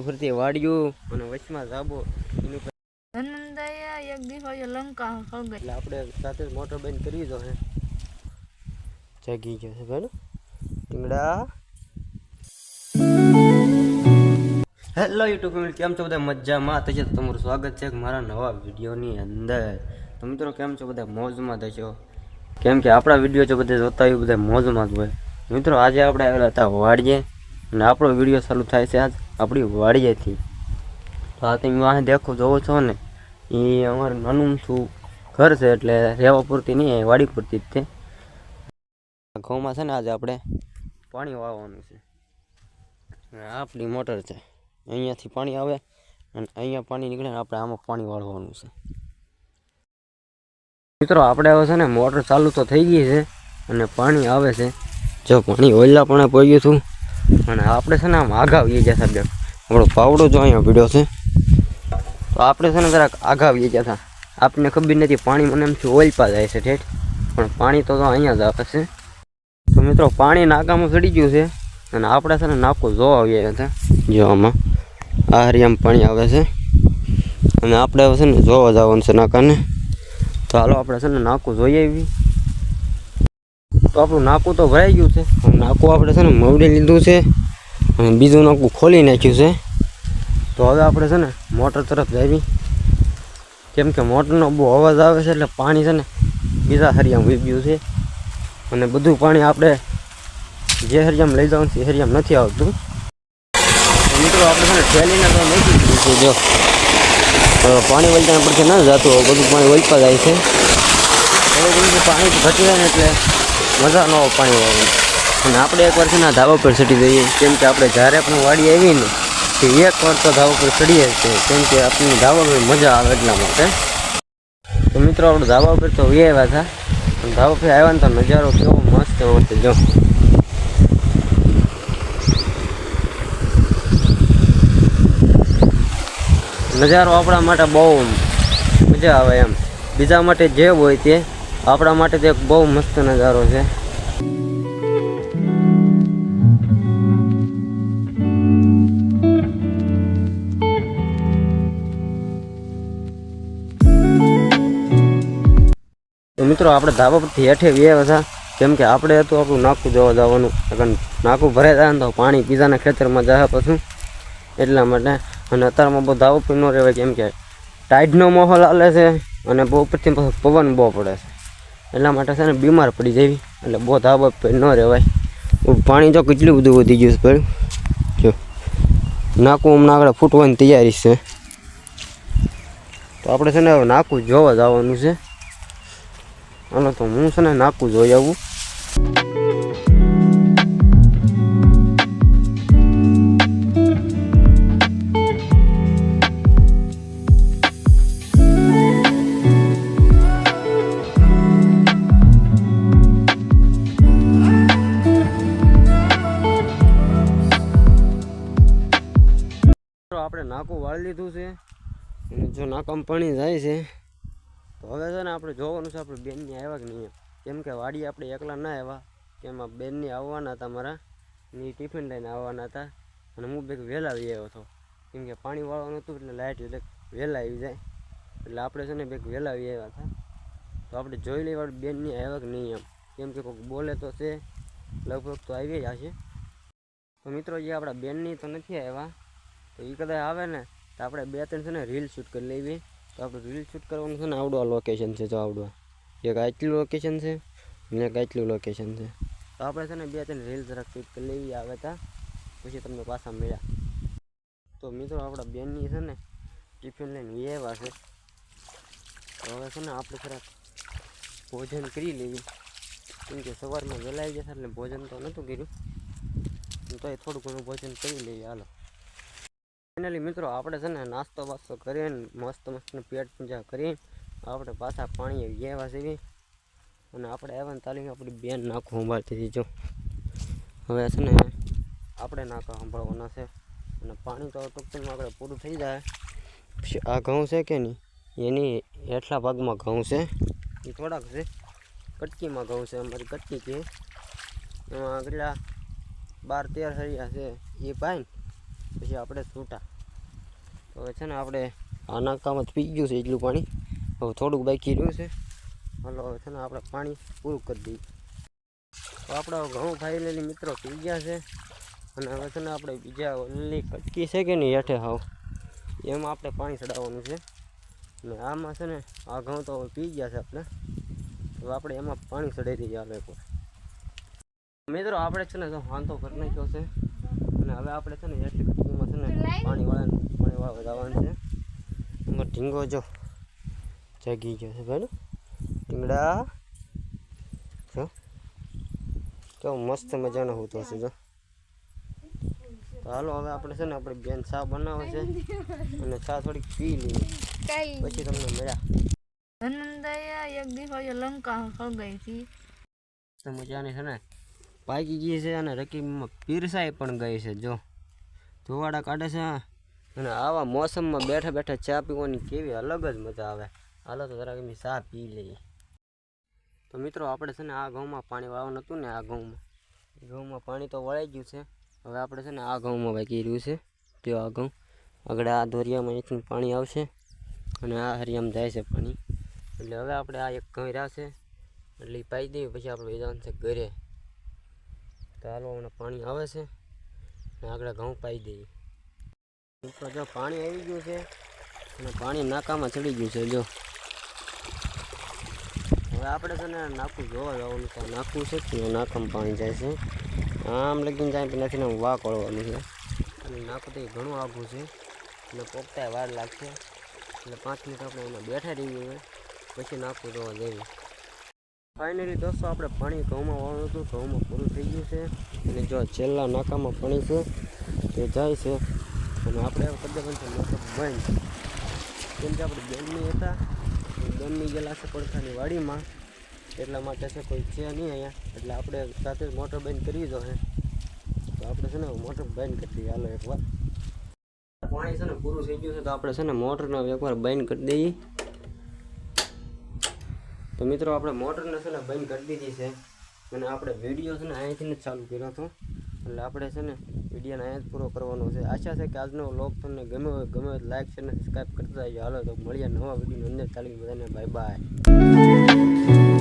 ફરતી વાડિયું અને વચમાં જાબો એની ધનંદયા એક દિવસ લંકા સળગાઈ એટલે આપણે સાથે મોટર બંધ કરવી તો હે. જાગી ગયો છે ભાઈ ટીંગડા. હેલો યુટ્યુબ ફેમિલી કેમ છો બધા? મજામાં? તો તમારું સ્વાગત છે મારા નવા વિડીયોની અંદર. તો મિત્રો કેમ છો બધા? મોજમાં થશો કેમ કે આપણા વીડિયો છે બધા જોતા હોય બધા મોજમાં જ હોય. મિત્રો આજે આપણે આવેલા હતા વાડીએ. અને આપણો વીડિયો ચાલુ થાય છે આજ. આપણી વાડીએથી. તો આ તમે વાહ દેખો, જોવો છો ને? એ અમારું નાનું શું ઘર છે એટલે રહેવા પૂરતી નહીં વાડી પૂરતી જ છે. ઘઉંમાં છે ને આજે આપણે પાણી વાવવાનું છે. આપણી મોટર છે. અહીંયાથી પાણી આવે અને અહીંયા પાણી નીકળે ને આપણે આમાં પાણી વાળવાનું છે. મિત્રો, આપણે હવે છે ને મોટર ચાલુ તો થઈ ગઈ છે અને પાણી આવે છે. જો પાણી ઓલા પણ પહોંચ્યું હતું અને આપણે છે ને આમ આગાવીએ હતા બે આપણો પાવડો જો અહીંયા પીડ્યો છે. તો આપણે છે ને જરાક આગાવીએ હતા. આપણને ખબર નથી, પાણી મને એમ છું ઓલપા જાય છે ઠેઠ. પણ પાણી તો અહીંયા જ આવે છે. તો મિત્રો, પાણી નાકામાં ચડી ગયું છે. અને આપણે છે ને નાકું જોવા આવ્યા હતા. જો આમાં આ હરિયામ પાણી આવે છે. અને આપણે છે ને જોવા જવાનું છે નાકાને. તો હાલો, આપણે છે ને નાકું જોઈ આવી તો આપણું નાકું તો ભરાઈ ગયું છે. નાકું આપણે છે ને મવડી લીધું છે અને બીજું નાકું ખોલી નાખ્યું છે. તો હવે આપણે છે ને મોટર તરફ જઈએ કેમ કે મોટરનો બહુ અવાજ આવે છે એટલે પાણી છે ને બીજા હરિયામ ઉઈ ગયું છે. અને બધું પાણી આપણે જે હરિયામ લઈ જવાનું છે હરિયામ નથી આવતું. મિત્રો આપણે છે ને ટ્રેલીને તો મૂકી દીધું છે જો. પાણી વલતા પડશે ન, જતું બધું પાણી વલતા જાય છે. હવે પાણી ઘટી જાય ને એટલે મજા ન પાણી વાળવાનું અને આપણે એકવાર છે ને ધાબા પર ચડી જઈએ. કેમ કે આપણે જ્યારે પણ વાડી આવી ને, તે એક વાર તો ધાબા પર ચડીએ છીએ કેમ કે આપણને ધાબા પર મજા આવે એટલા માટે. તો મિત્રો, આપણે ધાબા પર તો વી આવ્યા હતા. પણ ધાબા પર આવ્યા ને તો નજારો કેવો મસ્ત છે જો. નજારો આપણા માટે બહુ મજા આવે એમ. બીજા માટે જે હોય તે આપણા માટે તો એક બહુ મસ્ત નજારો છે. મિત્રો, આપણે ધાબા પરથી હેઠે વ્યા હતા. કેમ કે આપણે હતું આપણું નાકું જોવા જવાનું. કારણ નાકું ભરાઈ જાય તો પાણી બીજાના ખેતરમાં જાય પછી. એટલા માટે. અને અત્યારમાં બહુ ધાબો પર ન રહેવાય, કેમ કે ટાઈડનો માહોલ હાલે છે અને બહુ ઉપરથી પવન બહુ પડે છે. એટલા માટે છે ને બીમાર પડી જવી. એટલે બહુ ધાબા ન રહેવાય. પાણી તો કેટલું બધું વધી ગયું છે જો, નાકું હમણાં આગળ ફૂટવાની તૈયારી છે. તો આપણે છે ને હવે નાકું જોવા જવાનું છે. અને તો હું છે ને નાકું જોઈ આવું. લીધું છે. અને જો નાકામ પાણી જાય છે, તો હવે છે ને આપણે જોવાનું છે આપણે બેનની આવ્યા કે નહીં કેમ કે વાડી આપણે એકલા ના આવ્યા, કે એમાં બેનની આવવાના હતા મારા, ની ટિફિન લઈને આવવાના હતા, અને હું બેગ વહેલા આવી આવ્યો હતો. કેમ કે પાણી વાળવાનું હતું એટલે લાઇટ એટલે વહેલા આવી જાય. એટલે આપણે છે ને બેગ વહેલા આવી આવ્યા હતા. તો આપણે જોઈ લઈએ વાળી બેનની આવ્યા કે નહીં એમ. કેમ કે કોઈક બોલે તો છે, લગભગ તો આવી જ હશે. તો મિત્રો જે આપણા બેનની તો નથી આવ્યા. તો એ કદાચ આવે ને તો આપણે બે ત્રણ છે ને રીલ શૂટ કરી લેવી. તો આપણે રીલ શૂટ કરવાનું છે ને આવડું આ લોકેશન છે, જો આવડું એક આટલું લોકેશન છે ને એક આટલું લોકેશન છે. તો આપણે છે ને બે ત્રણ રીલ જરાક શૂટ કરી લેવી, આવે તા. પછી તમને પાછા મળ્યા. તો મિત્રો, આપણા બેનની છે ને ટિફિન લઈને વ્યવા છે. તો હવે છે ને આપણે જરાક ભોજન કરી લેવી. કેમ કે સવારમાં વહેલા આવી જશે એટલે ભોજન તો નહોતું કર્યું. તો એ થોડું ઘણું ભોજન કરી લઈએ હાલો. ફાઇનલી મિત્રો, આપણે છે ને નાસ્તો બાસ્તો કરીને મસ્ત મસ્ત પેટ પૂજા કરીને આપણે પાછા પાણી ગયા સીવી અને આપણે આવ્યા તાલીમ આપણી બેન નાખું સંભાળતી જો. હવે છે ને આપણે નાખા સંભાળવાના છે. અને પાણી તો ટૂંકમાં આપણે પૂરું થઈ જાય. આ ઘઉં છે કે નહીં? એની હેઠલા ભાગમાં ઘઉં છે. એ થોડાક છે. કટકીમાં ઘઉં છે અમારી કટકી છે એમાં આગલા બાર તેર હરિયા છે. એ પાઈને પછી આપણે છૂટા. હવે છે ને આપણે આ નાકામાં જ પી ગયું છે એટલું પાણી. હવે થોડુંક બાકી રહ્યું છે. હાલો, હવે છે ને આપણે પાણી પૂરું કરી દઈએ. તો આપણે ઘઉં ઘઉં લેલી મિત્રો પી ગયા છે. અને હવે છે ને આપણે બીજા ઓલી કટકી છે કે નહીં હેઠે હાવ? એમાં આપણે પાણી ચડાવવાનું છે. અને આમાં છે ને આ ઘઉં તો હવે પી ગયા છે આપણે. હવે આપણે એમાં પાણી ચડાવી દઈએ આ લોકો મિત્રો, આપણે છે ને જો વાંધો કરી નાખ્યો છે. અને હવે આપણે છે ને એટલી પાણી વાળા પાણી વાળા વધારવાનું છે. એમાં ઢીંગો જો જાગી ગયો છે ભાઈ ઢીંગડા. જો. તો મસ્ત મજાનો હોતો હશે જો. તો હાલો હવે આપણે છે ને આપણે બેન ચા બનાવે છે અને ચા થોડીક પી લઈએ. પછી તમને મળ્યા. ધનંદયા એક દિવસ લંકા હળગાઈ હતી. તો મજાની છે ને પાકી ગઈ છે અને રકીબમાં પીરસાઈ પણ ગઈ છે જો. ધોવાડા કાઢે છે અને આવા મોસમમાં બેઠા બેઠા ચા પીવાની કેવી અલગ જ મજા આવે. હાલો તો જરાક એમ ચા પી લઈએ. તો મિત્રો, આપણે છે ને આ ઘઉંમાં પાણી વાળવાનું હતું ને આ ઘઉંમાં. ઘઉંમાં પાણી તો વળાઈ ગયું છે. હવે આપણે છે ને આ ઘઉંમાં વાગી રહ્યું છે. જો આ ઘઉં આગળ આ દોરિયામાં અહીંથી પાણી આવશે અને આ હરિયામ જાય છે પાણી. એટલે હવે આપણે આ એક ઘઉં છે. એટલે પાઈ દઈએ, પછી આપણે છે ઘરે. તો હાલો હમણાં પાણી આવે છે. આગળ ઘઉં પાઈ દઈએ ઉપર જો પાણી આવી ગયું છે અને પાણી નાકામાં ચડી ગયું છે, જો. હવે આપણે છે ને નાખું જોવા જવાનું છે. નાખવું છે કે નાકામાં પાણી જાય છે? આમ લગીને જાય નથી ને આમ વાક વળવાનું છે. અને નાખું તો એ ઘણું આઘું છે. અને પોગતા વાર લાગશે. એટલે પાંચ મિનિટ આપણે એમાં બેઠા રહીએ પછી નાખું જોવા જઈએ. ફાઇનલી દોસ્તો, આપણે પાણી ઘઉંમાં વાળું હતું, ઘઉંમાં પૂરું થઈ ગયું છે. અને જો છેલ્લા નાકામાં પાણી છે તે જાય છે. અને આપણે કદાચ મોટર બંધ. કેમ કે આપણે બેનની હતા બેનની ગયેલા છે પડખાની વાડીમાં. એટલા માટે છે કોઈ છે નહીં અહીંયા. એટલે આપણે સાથે જ મોટર બંધ કરી દો હે. તો આપણે છે ને મોટર બંધ કરી દઈએ. હાલો એકવાર પાણી છે ને પૂરું થઈ ગયું છે, તો આપણે છે ને મોટરને એકવાર બંધ કરી દઈએ. તો મિત્રો, આપણે મોટરને છે ને બંધ કરી દીધી છે અને આપણે વીડિયો છે ને અહીંથી જ ચાલુ કર્યો હતો. એટલે આપણે છે ને વિડીયોને અહીંયા જ પૂરો કરવાનો છે. આશા છે કે આજનો વ્લોગ તમને ગમે હોય ગમે હોય લાઈક છે ને સબસ્ક્રાઈબ કરતા જાય હાલો તો મળીએ નવા વિડીયોની અંદર. ચાલી બધાને બાય બાય